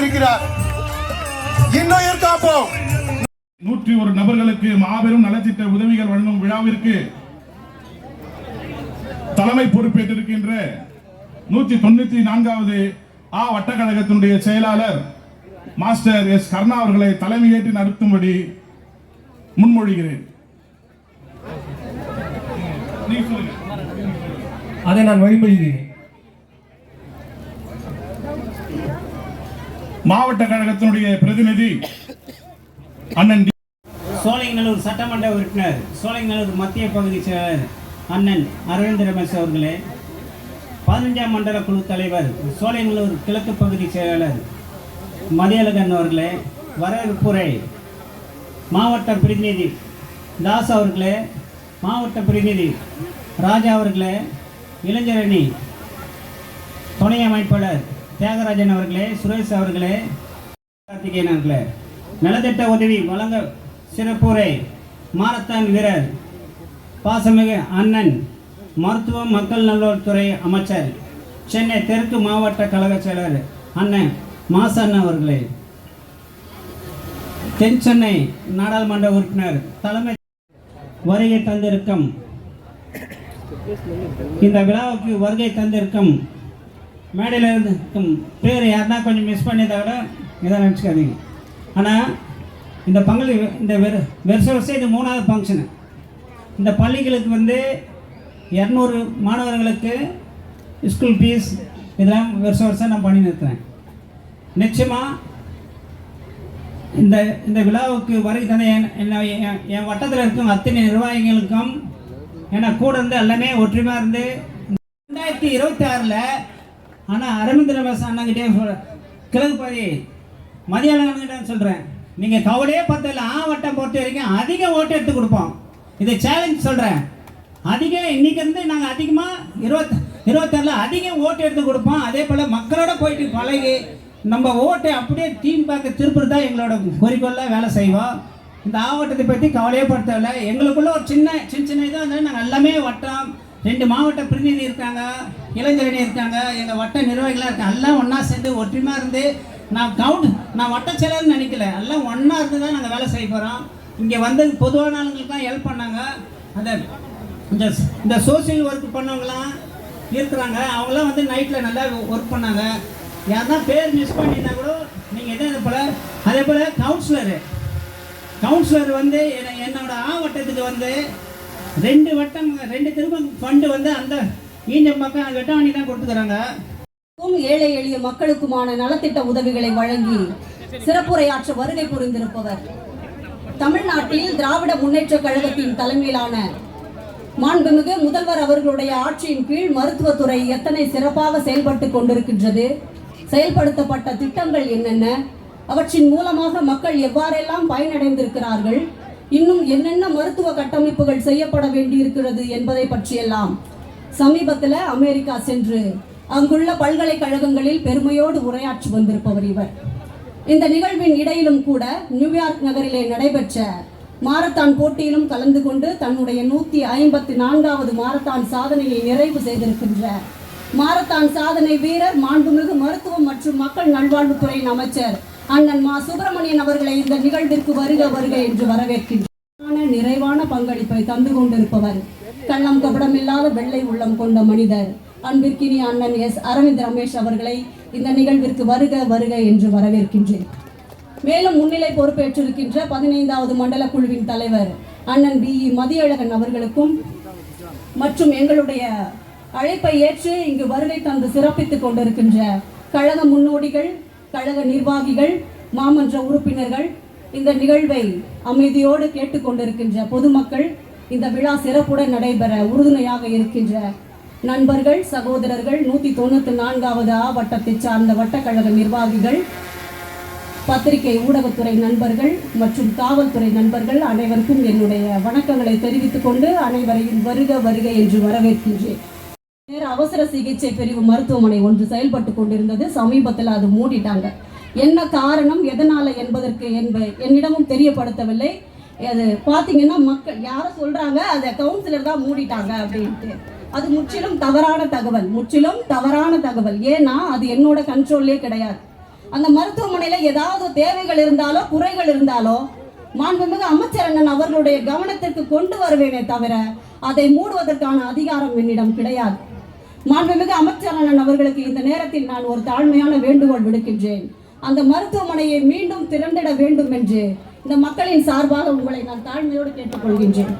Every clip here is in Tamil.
கொண்டிருக்கிறார். இன்னுயிர் காப்போம் நூற்றி ஒரு நபர்களுக்கு மாபெரும் நலத்திட்ட உதவிகள் வழங்கும் விழாவிற்கு தலைமை பொறுப்பேற்றிருக்கின்ற நூற்றி தொண்ணூத்தி நான்காவது ஆ வட்டக்கழகத்தினுடைய செயலாளர் மாஸ்டர் எஸ் கர்ணா அவர்களை தலைமையேற்று நடத்தும்படி முன்மொழிகிறேன். அதை நான் வழிமொழிகிறேன். மாவட்ட கழகத்தினுடைய பிரதிநிதி அண்ணன் டி. சோலைநல்லூர் சட்டமன்ற உறுப்பினர் சோலைநல்லூர் மத்திய பகுதி செயலர் அண்ணன் அரவிந்த் ரமேஷ் அவர்களே பதினஞ்சாம் மண்டல குழு தலைவர் சோலைநல்லூர் கிழக்கு பகுதி செயலாளர் மதியழகன் அவர்களே வரவேற்புரை மாவட்ட பிரதிநிதி தாஸ் அவர்களே மாவட்ட பிரதிநிதி ராஜா அவர்களே இளைஞரணி துணை அமைப்பாளர் தியாகராஜன் அவர்களே சுரேஷ் அவர்களே கார்த்திகேயன் அவர்களே. நலத்திட்ட உதவி வழங்க சிறப்புரை மாரத்தான் வீரர் பாசமிகு அண்ணன் மருத்துவம் மக்கள் நல்வாழ்வுத்துறை அமைச்சர் சென்னை தெற்கு மாவட்ட கழக செயலர் அண்ணன் மாசண்ணன் அவர்களே. தென் சென்னை நாடாளுமன்ற உறுப்பினர் தலைமை வருகை தந்திருக்கும் இந்த விழாவுக்கு வருகை தந்திருக்கும் மேடையில் இருக்கும் பேர் யாருன்னா கொஞ்சம் மிஸ் பண்ணியதை விட இதை நினச்சிக்காதீங்க. ஆனால் இந்த பங்களி இந்த வெறு வருஷ வருஷம் இது மூணாவது ஃபங்க்ஷனு இந்த பள்ளிகளுக்கு வந்து இரநூறு மாணவர்களுக்கு ஸ்கூல் ஃபீஸ் இதெல்லாம் வருஷம் வருஷம் நான் பண்ணி நிறுத்துறேன். நிச்சயமாக இந்த இந்த விழாவுக்கு வருகை தந்த என் என்ன- என் என் வட்டத்தில் இருக்கும் அத்தனை நிர்வாகிகளுக்கும் ஏன்னா கூட இருந்து எல்லாமே ஒற்றுமையாக இருந்து ரெண்டாயிரத்தி இருபத்தி ஆறில் ஆனால் அரவிந்த் ரமேஷ் அண்ணங்கிட்டே சொல்ற கிழக்கு பாதி அண்ணங்கிட்ட சொல்கிறேன் நீங்கள் கவலையே பார்த்ததில்ல ஆ வட்டம் பொறுத்த வரைக்கும் அதிக ஓட்டு எடுத்து கொடுப்போம். இதை சேலஞ்ச் சொல்கிறேன் அதிகம் இன்னைக்கு வந்து நாங்கள் அதிகமாக இருபத்தி இருபத்தாறில் அதிகம் ஓட்டு எடுத்து கொடுப்போம். அதே போல் மக்களோட போயிட்டு பழகி நம்ம ஓட்டை அப்படியே டீம் பார்க்க திருப்புறது தான் எங்களோட குறிக்கோளில் வேலை செய்வோம். இந்த ஆவட்டத்தை பற்றி கவலையே படுத்தவில்லை எங்களுக்குள்ள ஒரு சின்ன சின்ன சின்ன இதாக இருந்தாலும் நாங்கள் எல்லாமே வட்டம். ரெண்டு மாவட்ட பிரதிநிதி இருக்காங்க இளைஞரணி இருக்காங்க எங்கள் வட்ட நிர்வாகிகளாக இருக்காங்க. எல்லாம் ஒன்றா சேர்ந்து ஒற்றுமையாக இருந்து நான் கவுண்ட் நான் வட்ட செயலர்னு நினைக்கல. எல்லாம் ஒன்றா இருந்து தான் நாங்கள் வேலை செய்ய போகிறோம் இங்கே வந்து பொதுவான ஆளுங்களுக்கு தான் ஹெல்ப் பண்ணாங்க. அந்த இந்த இந்த சோசியல் ஒர்க் பண்ணவங்களாம் இருக்கிறாங்க. அவங்களாம் வந்து நைட்டில் நல்லா ஒர்க் பண்ணாங்க. யாருன்னா பேர் மிஸ் பண்ணியிருந்தா கூட நீங்கள் எதாவது போல் அதே போல் கவுன்சிலரு கவுன்சிலர் வந்து என்னோட ஆவட்டத்துக்கு வந்து ரெண்டு வட்டம் ரெண்டு திரும்ப ஃபண்டு வந்து அந்த ஈஞ்சம் பக்கம் வெட்டாணி தான் கொடுத்துக்கிறாங்க. ஏழை எளிய மக்களுக்குமான நலத்திட்ட உதவிகளை வழங்கி சிறப்புரையாற்ற வருகை புரிந்திருப்பவர். தமிழ்நாட்டில் திராவிட முன்னேற்றக் கழகத்தின் தலைமையிலான மாண்புமிகு முதல்வர் அவர்களுடைய ஆட்சியின் கீழ் மருத்துவத்துறை எத்தனை சிறப்பாக செயல்பட்டு கொண்டிருக்கின்றது செயல்படுத்தப்பட்ட திட்டங்கள் என்னென்ன அவற்றின் மூலமாக மக்கள் எவ்வாறெல்லாம் பயனடைந்திருக்கிறார்கள் இன்னும் என்னென்ன மருத்துவ கட்டமைப்புகள் செய்யப்பட வேண்டியிருக்கிறது என்பதை பற்றியெல்லாம் சமீபத்தில் அமெரிக்கா சென்று அங்குள்ள பல்கலைக்கழகங்களில் பெருமையோடு உரையாற்றி வந்திருப்பவர் இவர். இந்த நிகழ்வின் இடையிலும் கூட நியூயார்க் நகரிலே நடைபெற்ற மாரத்தான் போட்டியிலும் கலந்து கொண்டு தன்னுடைய நூத்தி ஐம்பத்தி நான்காவது மாரத்தான் சாதனையை நிறைவு செய்திருக்கின்ற மாரத்தான் சாதனை வீரர் மாண்புமிகு மருத்துவம் மற்றும் மக்கள் நல்வாழ்வுத்துறையின் அமைச்சர் அண்ணன் மா சுப்பிரமணியன் அவர்களை இந்த நிகழ்விற்கு வருக வருக என்று வரவேற்கின்றான நிறைவான பங்களிப்பை தந்து கொண்டிருப்பவர் கள்ளம் கபடமில்லாத வெள்ளை உள்ளம் கொண்ட மனிதர். அன்பிற்கினி அண்ணன் எஸ். அரவிந்த் ரமேஷ் அவர்களை இந்த நிகழ்விற்கு வருக வருக என்று வரவேற்கின்றேன். மேலும் முன்னிலை பொறுப்பேற்றிருக்கின்ற பதினைந்தாவது மண்டல குழுவின் தலைவர் அண்ணன் பி. இ. மதியழகன் அவர்களுக்கும் மற்றும் எங்களுடைய அழைப்பை ஏற்று இங்கு வருகை தந்து சிறப்பித்துக் கொண்டிருக்கின்ற கழக முன்னோடிகள் கழக நிர்வாகிகள் மாமன்ற உறுப்பினர்கள் இந்த நிகழ்வை அமைதியோடு கேட்டுக்கொண்டிருக்கின்ற பொதுமக்கள் இந்த விழா சிறப்புடன் நடைபெற உறுதுணையாக இருக்கின்ற நண்பர்கள் சகோதரர்கள் நூற்றி தொண்ணூற்றி நான்காவது ஆ வட்டத்தை சார்ந்த வட்டக்கழக நிர்வாகிகள் பத்திரிகை ஊடகத்துறை நண்பர்கள் மற்றும் காவல்துறை நண்பர்கள் அனைவருக்கும் என்னுடைய வணக்கங்களை தெரிவித்துக் கொண்டு அனைவரையும் வருக வருக என்று வரவேற்கின்றேன். நேர அவசர சிகிச்சை பிரிவு மருத்துவமனை ஒன்று செயல்பட்டு கொண்டிருந்தது. சமீபத்தில் அது மூடிட்டாங்க. என்ன காரணம் எதனால என்பதற்கு என்ப என்னிடமும் தெரியப்படுத்தவில்லை. அது பார்த்தீங்கன்னா மக்கள் யாரும் சொல்றாங்க அதை கவுன்சிலர் தான் மூடிட்டாங்க அப்படின்ட்டு. அது முற்றிலும் தவறான தகவல் முற்றிலும் தவறான தகவல். ஏன்னா அது என்னோட கண்ட்ரோல்லே கிடையாது. அந்த மருத்துவமனையில் ஏதாவது தேவைகள் இருந்தாலோ குறைகள் இருந்தாலோ மாண்புமிகு அமைச்சர் அண்ணன் அவர்களுடைய கவனத்திற்கு கொண்டு வருவேனே தவிர அதை மூடுவதற்கான அதிகாரம் என்னிடம் கிடையாது. மாண்புமிகு அமைச்சரான அவர்களுக்கு இந்த நேரத்தில் நான் ஒரு தாழ்மையான வேண்டுகோள் விடுக்கின்றேன். அந்த மருத்துவமனையை மீண்டும் திறந்திட வேண்டும் என்று இந்த மக்களின் சார்பாக உங்களை நான் தாழ்மையோடு கேட்டுக்கொள்கின்றேன்.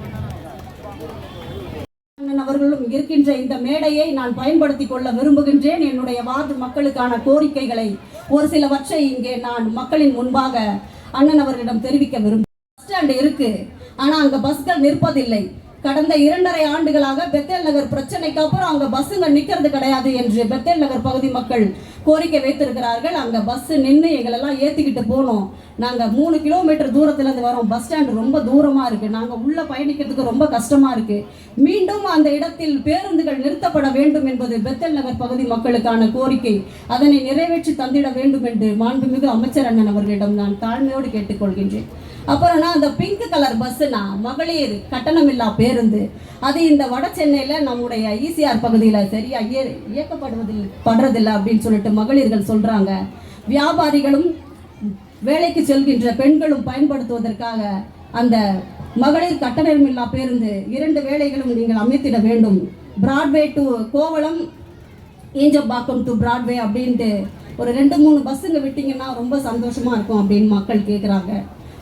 அண்ணன் அவர்களும் இருக்கின்ற இந்த மேடையை நான் பயன்படுத்திக் கொள்ள விரும்புகின்றேன். என்னுடைய வார்டு மக்களுக்கான கோரிக்கைகளை ஒரு சிலவற்றை இங்கே நான் மக்களின் முன்பாக அண்ணன் அவர்களிடம் தெரிவிக்க விரும்புகிறேன். பஸ் ஸ்டாண்ட் இருக்கு. ஆனா அங்க பஸ்கள் நிற்பதில்லை. கடந்த இரண்டரை ஆண்டுகளாக பெத்தேல் நகர் பிரச்சனைக்கு அப்புறம் அங்க பஸ்ஸுங்க நிக்கிறது கிடையாது என்று பெத்தேல் நகர் பகுதி மக்கள் கோரிக்கை வைத்திருக்கிறார்கள். அங்க பஸ் நின்று எங்களெல்லாம் ஏத்திக்கிட்டு போனோம். நாங்க மூணு கிலோமீட்டர் தூரத்துல இருந்து வரோம். பஸ் ஸ்டாண்ட் ரொம்ப தூரமா இருக்கு. நாங்க உள்ள பயணிக்கிறதுக்கு ரொம்ப கஷ்டமா இருக்கு. மீண்டும் அந்த இடத்தில் பேருந்துகள் நிறுத்தப்பட வேண்டும் என்பது பெத்தல் நகர் பகுதி மக்களுக்கான கோரிக்கை. அதனை நிறைவேற்றி தந்திட வேண்டும் என்று மாண்புமிகு அமைச்சர் அண்ணன் அவர்களிடம் நான் தாழ்மையோடு கேட்டுக்கொள்கின்றேன். அப்புறம்னா அந்த பிங்க் கலர் பஸ்ஸுனா மகளிர் கட்டணமில்லா பேருந்து. அது இந்த வட சென்னையில் நம்முடைய ஈசிஆர் பகுதியில் சரியா இய இயக்கப்படுவதில் படுறதில்லை அப்படின்னு சொல்லிட்டு மகளிர்கள் சொல்கிறாங்க வியாபாரிகளும் வேலைக்கு செல்கின்ற பெண்களும் பயன்படுத்துவதற்காக அந்த மகளிர் கட்டணமில்லா பேருந்து இரண்டு வேலைகளும் நீங்கள் அமைத்திட வேண்டும். Broadway to Kovalam Injambakkam to Broadway அப்படின்ட்டு ஒரு ரெண்டு மூணு பஸ்ஸுங்க விட்டிங்கன்னா ரொம்ப சந்தோஷமாக இருக்கும் அப்படின்னு மக்கள் கேட்குறாங்க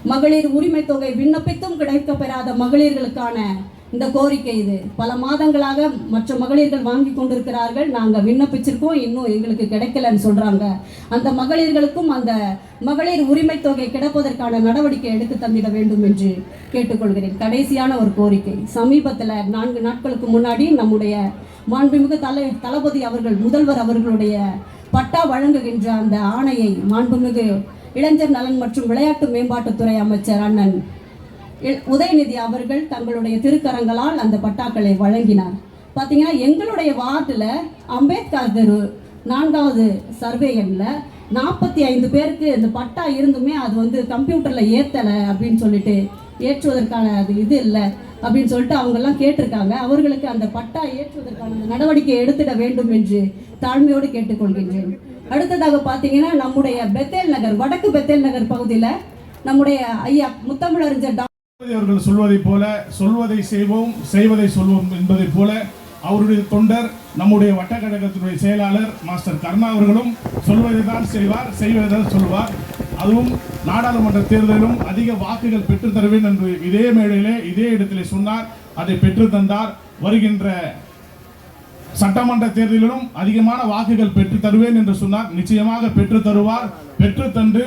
மகளிர் உரிமை தொகை விண்ணப்பித்தும் கிடைக்க பெறாத மகளிர்களுக்கான இந்த கோரிக்கை இது. பல மாதங்களாக மற்ற மகளிர்கள் வாங்கி கொண்டிருக்கிறார்கள். நாங்கள் விண்ணப்பிச்சிருக்கோம். இன்னும் எங்களுக்கு கிடைக்கலன்னு சொல்றாங்க. அந்த மகளிர்களுக்கும் அந்த மகளிர் உரிமை தொகை கிடைப்பதற்கான நடவடிக்கை எடுத்து தந்திட வேண்டும் என்று கேட்டுக்கொள்கிறேன். கடைசியான ஒரு கோரிக்கை. சமீபத்தில் நான்கு நாட்களுக்கு முன்னாடி நம்முடைய மாண்புமிகு தலை தளபதி அவர்கள் முதல்வர் அவர்களுடைய பட்டா வழங்குகின்ற அந்த ஆணையை மாண்புமிகு இளைஞர் நலன் மற்றும் விளையாட்டு மேம்பாட்டுத்துறை அமைச்சர் அண்ணன் இ- உதயநிதி அவர்கள் தங்களுடைய திருக்கரங்களால் அந்த பட்டாக்களை வழங்கினார். பார்த்தீங்கன்னா எங்களுடைய வார்டில் அம்பேத்கர் தெரு நான்காவது சர்வே எண்ணில் நாற்பத்தி ஐந்து பேருக்கு இந்த பட்டா இருந்துமே அது வந்து கம்ப்யூட்டரில் ஏற்றலை அப்படின்னு சொல்லிட்டு ஏற்றுவதற்கான அது இது இல்லை அப்படின்னு சொல்லிட்டு அவங்கெல்லாம் கேட்டிருக்காங்க. அவர்களுக்கு அந்த பட்டா ஏற்றுவதற்கான நடவடிக்கை எடுத்துட வேண்டும் என்று தாழ்மையோடு கேட்டுக்கொள்கின்றேன். அடுத்ததாக பார்த்தீங்கன்னா நம்முடைய பெத்தேல் நகர் வடக்கு பெத்தேல் நகர் பகுதியில் நம்முடைய ஐயா முத்தமிழறிஞர் அவர்கள் சொல்வதைப் போல சொல்வதை செய்வோம் செய்வதை சொல்வோம் என்பதைப் போல அவருடைய தொண்டர் நம்முடைய வட்டக்கழகத்தினுடைய செயலாளர் மாஸ்டர் கர்ணா அவர்களும் சொல்வதை தான் செய்வார் செய்வதை தான் சொல்வார் அதுவும் நாடாளுமன்ற தேர்தலிலும் அதிக வாக்குகள் பெற்றுத்தருவேன் என்று இதே மேடையிலே இதே இடத்திலே சொன்னார். அதை பெற்று தந்தார். வருகின்ற சட்டமன்ற தேர்தலிலும் அதிகமான வாக்குகள் பெற்றுத் தருவேன் என்று சொன்னார் நிச்சயமாக பெற்றுத் தருவார். பெற்று தந்து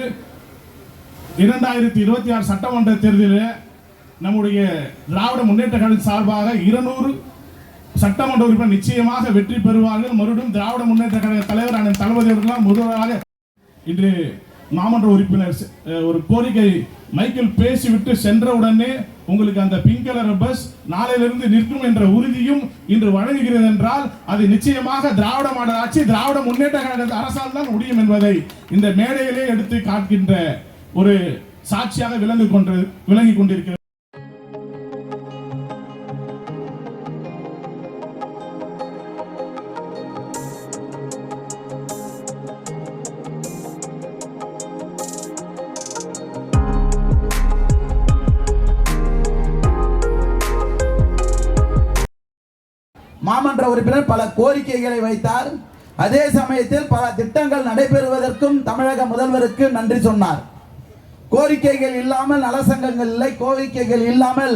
இரண்டாயிரத்தி இருபத்தி ஆறு சட்டமன்ற தேர்தலில் நம்முடைய திராவிட முன்னேற்ற கழகம் சார்பாக இருநூறு சட்டமன்ற உறுப்பினர் நிச்சயமாக வெற்றி பெறுவார்கள். மறுபடியும் திராவிட முன்னேற்ற கழக தலைவர் அண்ணன் தளபதி அவர்களால் முதல்வராக இன்று மாமன்ற உறுப்பினர் செ- ஒரு கோரிக்கை மைக்கேல் பேசிவிட்டு சென்ற உடனே உங்களுக்கு அந்த பிங்க் கலர் பஸ் நாளையிலிருந்து நிற்கும் என்ற உறுதியும் இன்று வழங்குகிறது என்றால் அது நிச்சயமாக திராவிட மாடல் ஆட்சி திராவிட முன்னேற்ற கழக அரசால் தான் முடியும் என்பதை இந்த மேடையிலே எடுத்து காட்டுகின்ற ஒரு சாட்சியாக விளங்கு கொண்டு விளங்கி கொண்டிருக்கிறது. உறுப்பினர் பல கோரிக்கைகளை வைத்தார். அதே சமயத்தில் பல திட்டங்கள் நடைபெறுவதற்கும் தமிழக முதல்வருக்கு நன்றி சொன்னார். கோரிக்கைகள் இல்லாமல் நலசங்கங்கள் இல்லை கோரிக்கைகள் இல்லாமல்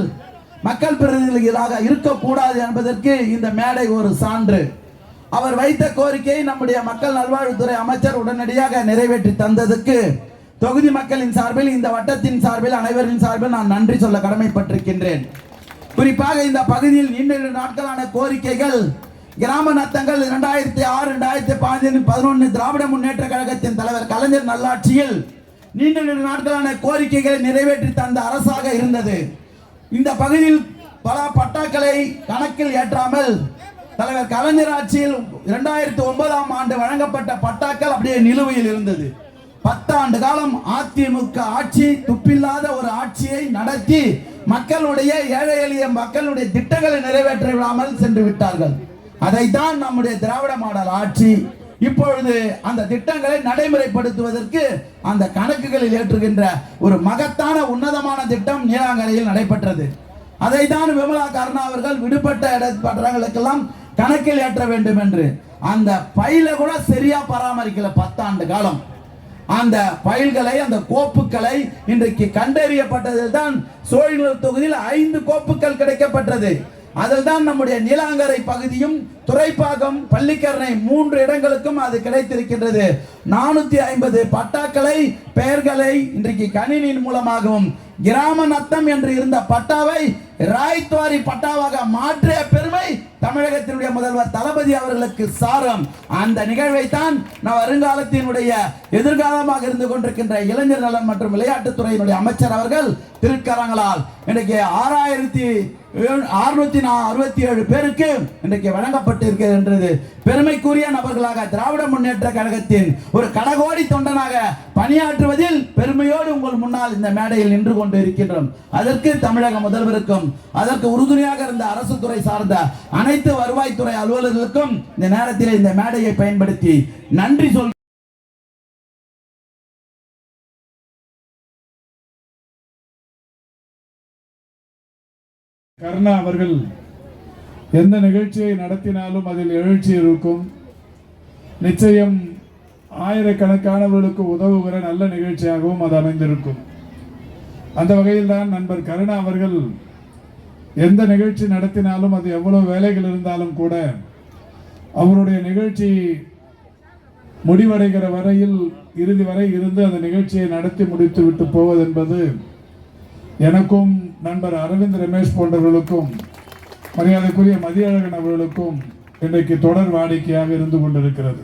மக்கள் பிரதிநிதிகளாக இருக்கக்கூடாது என்பதற்கு இந்த மேடை ஒரு சான்று. அவர் வைத்த கோரிக்கையை நம்முடைய மக்கள் நல்வாழ்வுத்துறை அமைச்சர் உடனடியாக நிறைவேற்றி தந்ததுக்கு தொகுதி மக்களின் சார்பில் இந்த வட்டத்தின் சார்பில் அனைவரின் சார்பில் நான் நன்றி சொல்ல கடமைப்பட்டிருக்கின்றேன். குறிப்பாக இந்த பகுதியில் நீண்ட நாட்களான கோரிக்கைகள் கிராம நத்தங்கள் இரண்டாயிரத்தி ஆறு இரண்டாயிரத்தி பதினஞ்சு பதினொன்று திராவிட முன்னேற்ற கழகத்தின் தலைவர் கலைஞர் நல்லாட்சியில் நீண்ட நீண்ட நாட்களான கோரிக்கைகளை நிறைவேற்றி தந்த அரசாக இருந்தது. இந்த பகுதியில் பல பட்டாக்களை கணக்கில் ஏற்றாமல் தலைவர் கலைஞர் ஆட்சியில் இரண்டாயிரத்தி ஒன்பதாம் ஆண்டு வழங்கப்பட்ட பட்டாக்கள் அப்படியே நிலுவையில் இருந்தது. பத்தாண்டு காலம் அதிமுக ஆட்சி துப்பில்லாத ஒரு ஆட்சியை நடத்தி மக்களுடைய ஏழை எளிய மக்களுடைய திட்டங்களை நிறைவேற்ற விடாமல் சென்று விட்டார்கள். அதைத்தான் நம்முடைய திராவிட மாடல் ஆட்சி இப்பொழுது அந்த திட்டங்களை நடைமுறைப்படுத்துவதற்கு அந்த கணக்குகளில் ஏற்றுகின்ற ஒரு மகத்தான உன்னதமான திட்டம் நீலாங்கரையில் நடைபெற்றது. அதைத்தான் விமலா கருணா அவர்கள் விடுபட்ட இடப்பட்டவர்களுக்கெல்லாம் கணக்கில் ஏற்ற வேண்டும் என்று. அந்த பயில கூட சரியா பராமரிக்கல பத்தாண்டு காலம். அந்த பயில்களை அந்த கோப்புகளை இன்றைக்கு கண்டறியப்பட்டதில் தான் சோழிநூர் தொகுதியில் ஐந்து கோப்புகள் கிடைக்கப்பட்டது அதில் தான் நம்முடைய நீலாங்கரை பகுதியும் துறைப்பாகம் பள்ளிக்கரணை மூன்று இடங்களுக்கும் அது கிடைத்திருக்கின்றது. நானூத்தி ஐம்பது பட்டாக்களை பெயர்களை இன்றைக்கு கணினியின் மூலமாகவும் கிராம நத்தம் என்று இருந்த பட்டாவை ராய்த்வாரி பட்டாவாக மாற்றிய பெருமை தமிழகத்தினுடைய முதல்வர் தளபதி அவர்களுக்கு சாரம். அந்த நிகழ்வை தான் நான் வருங்காலத்தினுடைய எதிர்காலமாக இருந்து கொண்டிருக்கின்ற இளைஞர் நலன் மற்றும் விளையாட்டுத்துறையினுடைய அமைச்சர் அவர்கள் திருக்கரங்களால் இன்றைக்கு ஆறாயிரத்தி அறுநூத்தி அறுபத்தி ஏழு பேருக்கு இன்றைக்கு வழங்கப்பட்டிருக்கிறது பெருமைக்குரிய நபர்களாக திராவிட முன்னேற்ற கழகத்தின் ஒரு கடகோடி தொண்டனாக பணியாற்றுவதில் பெருமையோடு உங்கள் முன்னால் இந்த மேடையில் நின்று கொண்டு இருக்கின்றோம். அதற்கு தமிழக முதல்வருக்கும் வேண்டும் அதற்கு உறுதுணையாக இருந்த அரசு துறை சார்ந்த அனைத்து வருவாய்த்துறை அலுவலர்களுக்கும் இந்த நேரத்தில் இந்த மேடையை பயன்படுத்தி நன்றி சொல் கருணா அவர்கள் எந்த நிகழ்ச்சியை நடத்தினாலும் அதில் எழுச்சி இருக்கும். நிச்சயம் ஆயிரக்கணக்கானவர்களுக்கு உதவுகிற நல்ல நிகழ்ச்சியாகவும் அது அமைந்திருக்கும். அந்த வகையில் தான் நண்பர் கருணா அவர்கள் எந்த நிகழ்ச்சி நடத்தினாலும் அது எவ்வளோ வேலைகள் இருந்தாலும் கூட அவருடைய நிகழ்ச்சி முடிவடைகிற வரையில் இறுதி வரை இருந்து அந்த நிகழ்ச்சியை நடத்தி முடித்து விட்டு போவது என்பது எனக்கும் நண்பர் அரவிந்த் ரமேஷ் போன்றவர்களுக்கும் மரியாதைக்குரிய மதியழகன் அவர்களுக்கும் இன்றைக்கு தொடர் வாடிக்கையாக இருந்து கொண்டிருக்கிறது.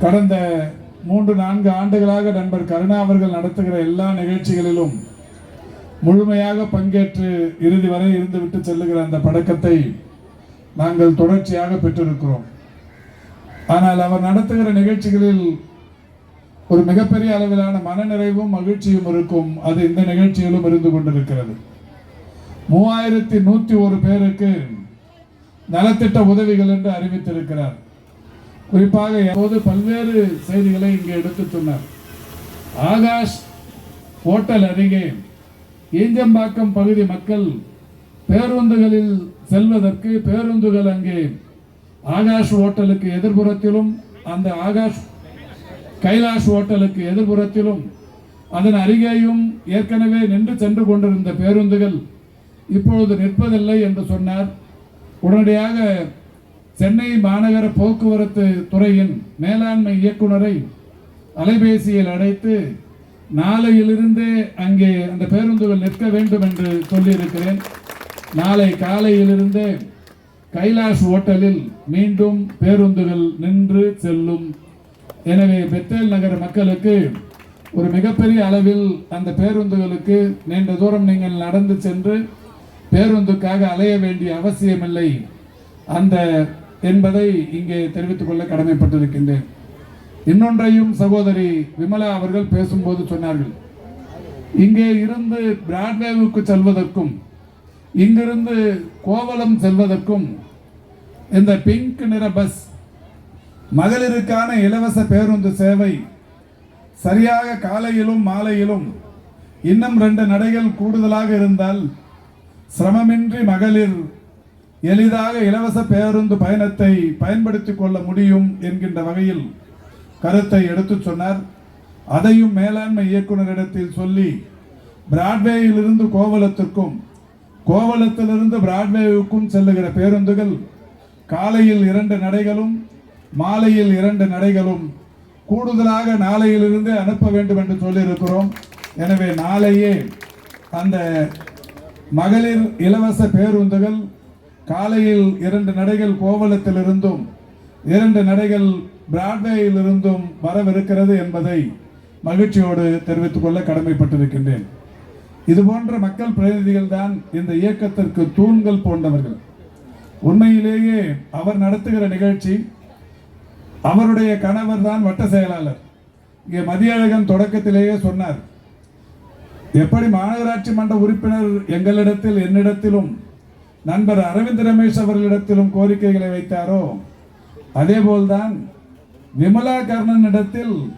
கடந்த மூன்று நான்கு ஆண்டுகளாக நண்பர் கருணா அவர்கள் நடத்துகிற எல்லா நிகழ்ச்சிகளிலும் முழுமையாக பங்கேற்று இறுதி வரை இருந்துவிட்டு செல்லுகிற அந்த பழக்கத்தை நாங்கள் தொடர்ச்சியாக பெற்றிருக்கிறோம். ஆனால் அவர் நடத்துகிற நிகழ்ச்சிகளில் ஒரு மிகப்பெரிய அளவிலான மனநிறைவும் மகிழ்ச்சியும் இருக்கும். அது இந்த நிகழ்ச்சியிலும் இருந்து கொண்டிருக்கிறது. மூவாயிரத்தி நூற்றி ஒரு பேருக்கு நலத்திட்ட உதவிகள் என்று அறிவித்திருக்கிறார். குறிப்பாக எப்போது பல்வேறு செய்திகளை இங்கே எடுத்து சொன்னார். ஆகாஷ் ஹோட்டல் அருகே ஈஞ்சம்பாக்கம் பகுதி மக்கள் பேருந்துகளில் செல்வதற்கு பேருந்துகள் அங்கே. ஆகாஷ் ஹோட்டலுக்கு எதிர்புறத்திலும் அந்த ஆகாஷ் கைலாஷ் ஹோட்டலுக்கு எதிர்புறத்திலும் அதன் அருகேயும் ஏற்கனவே நின்று சென்று கொண்டிருந்த பேருந்துகள் இப்பொழுது நிற்பதில்லை என்று சொன்னார். உடனடியாக சென்னை மாநகர போக்குவரத்து துறையின் மேலாண்மை இயக்குனரை அலைபேசியில் அழைத்து நாளையிலிருந்தே அங்கே அந்த பேருந்துகள் நிற்க வேண்டும் என்று சொல்லியிருக்கிறேன். நாளை காலையிலிருந்தே கைலாஷ் ஹோட்டலில் மீண்டும் பேருந்துகள் நின்று செல்லும். எனவே பெத்தேல் நகர மக்களுக்கு ஒரு மிகப்பெரிய அளவில் அந்த பேருந்துகளுக்கு நீண்ட தூரம் நீங்கள் நடந்து சென்று பேருந்துக்காக அலைய வேண்டிய அவசியமில்லை. அந்த என்பதை இங்கே தெரிவித்துக் கொள்ள கடமைப்பட்டிருக்கின்றேன். இன்னொன்றையும் சகோதரி விமலா அவர்கள் பேசும்போது சொன்னார்கள். இங்கே இருந்து பிராட்வேவுக்கு செல்வதற்கும் இங்கிருந்து கோவலம் செல்வதற்கும் இந்த பிங்க் நிற பஸ் மகளிருக்கான இலவச பேருந்து சேவை சரியாக காலையிலும் மாலையிலும் இன்னும் ரெண்டு நடைகள் கூடுதலாக இருந்தால் சிரமமின்றி மகளிர் எளிதாக இலவச பேருந்து பயணத்தை பயன்படுத்திக் கொள்ள முடியும் என்கின்ற வகையில் கருத்தை எடுத்துச் சொன்னார். அதையும் மேலாண்மை இயக்குனரிடத்தில் சொல்லி பிராட்வேயிலிருந்து கோவலத்திற்கும் கோவலத்திலிருந்து பிராட்வேவுக்கும் செல்லுகிற பேருந்துகள் காலையில் இரண்டு நடைகளும் மாலையில் இரண்டு நடைகளும் கூடுதலாக நாளையிலிருந்து அனுப்ப வேண்டும் என்று சொல்லியிருக்கிறோம். எனவே நாளையே அந்த மகளிர் இலவச பேருந்துகள் காலையில் இரண்டு நடைகள் கோவலத்திலிருந்தும் இரண்டு நடைகள் பிராட்வேயிலிருந்தும் வரவிருக்கிறது என்பதை மகிழ்ச்சியோடு தெரிவித்துக் கொள்ள கடமைப்பட்டிருக்கின்றேன். இது போன்ற மக்கள் பிரதிநிதிகள் தான் இந்த இயக்கத்திற்கு தூண்கள் போன்றவர்கள். உண்மையிலேயே அவர் நடத்துகிற நிகழ்ச்சி அவருடைய கணவர் தான் வட்ட செயலாளர். இங்கே மதியழகன் தொடக்கத்திலேயே சொன்னார் எப்படி மாநகராட்சி மன்ற உறுப்பினர் எங்களிடத்தில் என்னிடத்திலும் நண்பர் அரவிந்த் ரமேஷ் அவர்களிடத்திலும் கோரிக்கைகளை வைத்தாரோ அதேபோல்தான் விமலா கர்ணனிடத்தில்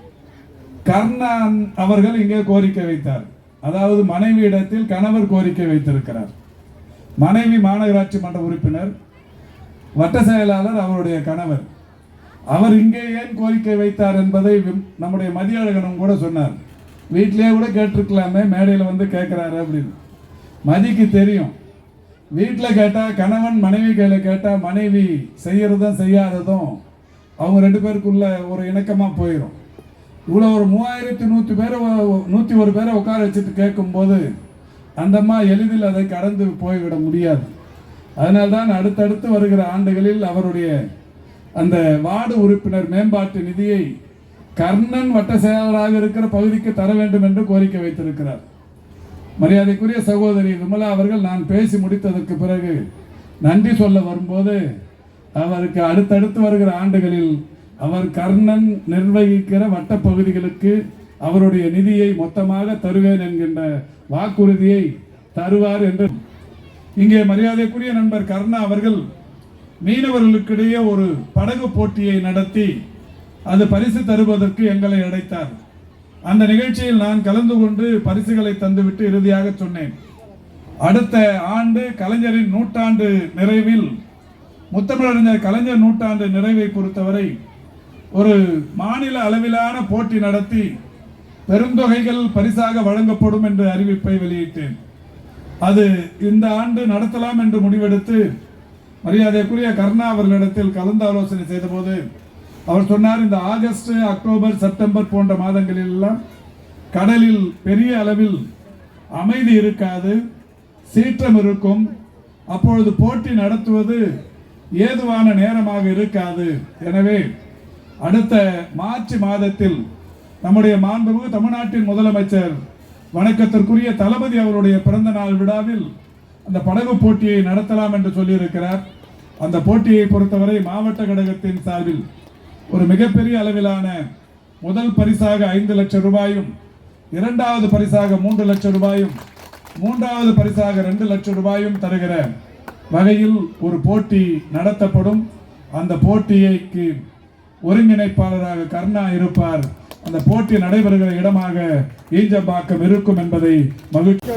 கர்ணன் அவர்கள் இங்கே கோரிக்கை வைத்தார். அதாவது மனைவி இடத்தில் கணவர் கோரிக்கை வைத்திருக்கிறார். மனைவி மாநகராட்சி மன்ற உறுப்பினர் வட்ட செயலாளர் அவருடைய கணவர். அவர் இங்கே ஏன் கோரிக்கை வைத்தார் என்பதை விம்- நம்முடைய மதியழகனும் கூட சொன்னார். வீட்டிலேயே கூட கேட்டிருக்கலாமே மேடையில் வந்து கேட்குறாரு அப்படின்னு. மதிக்கு தெரியும். வீட்டில் கேட்டால் கணவன் மனைவி கையில் கேட்டால் மனைவி செய்கிறதும் செய்யாததும் அவங்க ரெண்டு பேருக்குள்ள ஒரு இணக்கமாக போயிடும் இவ்வளோ ஒரு மூவாயிரத்தி நூற்றி பேரை நூற்றி ஒரு பேரை உட்கார வச்சுட்டு கேட்கும்போது அந்தம்மா எளிதில் அதை கடந்து போய்விட முடியாது. அதனால்தான் அடுத்தடுத்து வருகிற ஆண்டுகளில் அவருடைய அந்த வார்டு உறுப்பினர் மேம்பாட்டு நிதியை கர்ணன் வட்ட செயலராக இருக்கிற பகுதிக்கு தர வேண்டும் என்று கோரிக்கை வைத்திருக்கிறார். மரியாதைக்குரிய சகோதரி விமலா அவர்கள் நான் பேசி முடித்ததற்கு பிறகு நன்றி சொல்ல வரும்போது அவருக்கு அடுத்தடுத்து வருகிற ஆண்டுகளில் அவர் கர்ணன் நிர்வகிக்கிற வட்ட பகுதிகளுக்கு அவருடைய நிதியை மொத்தமாக தருவேன் என்கின்ற வாக்குறுதியை தருவார் என்று. இங்கே மரியாதைக்குரிய நண்பர் கர்ணா அவர்கள் மீனவர்களுக்கிடையே ஒரு படகு போட்டியை நடத்தி அது பரிசு தருவதற்கு எங்களை அழைத்தார். அந்த நிகழ்ச்சியில் நான் கலந்து கொண்டு பரிசுகளை தந்துவிட்டு இறுதியாக சொன்னேன். அடுத்த ஆண்டு கலைஞரின் நூற்றாண்டு நிறைவில் முத்தமிழறிஞர் கலைஞர் நூற்றாண்டு நிறைவை பொறுத்தவரை ஒரு மாநில அளவிலான போட்டி நடத்தி பெருந்தொகைகள் பரிசாக வழங்கப்படும் என்ற அறிவிப்பை வெளியிட்டேன். அது இந்த ஆண்டு நடத்தலாம் என்று முடிவெடுத்து மரியாதைக்குரிய கர்ணா அவர்களிடத்தில் கலந்து ஆலோசனை செய்தபோது அவர் சொன்னார் இந்த ஆகஸ்ட் அக்டோபர் செப்டம்பர் போன்ற மாதங்களில் எல்லாம் கடலில் பெரிய அளவில் அமைதி இருக்காது சீற்றம் இருக்கும். அப்பொழுது போட்டி நடத்துவது ஏதுவான நேரமாக இருக்காது. எனவே அடுத்த மார்ச் மாதத்தில் நம்முடைய மாண்புமிகு தமிழ்நாட்டின் முதலமைச்சர் வணக்கத்திற்குரிய தளபதி அவருடைய பிறந்த நாள் விழாவில் அந்த படகு போட்டியை நடத்தலாம் என்று சொல்லியிருக்கிறார். அந்த போட்டியை பொறுத்தவரை மாவட்ட கழகத்தின் சார்பில் ஒரு மிகப்பெரிய அளவிலான முதல் பரிசாக ஐந்து லட்சம் ரூபாயும் இரண்டாவது பரிசாக மூன்று லட்சம் ரூபாயும் மூன்றாவது பரிசாக ரெண்டு லட்சம் ரூபாயும் தருகிற வகையில் ஒரு போட்டி நடத்தப்படும். அந்த போட்டியைக்கு ஒருங்கிணைப்பாளராக கர்ணா இருப்பார். அந்த போட்டி நடைபெறுகிற இடமாக ஈஞ்சம்பாக்கம் இருக்கும் என்பதை மகிழ்ச்சி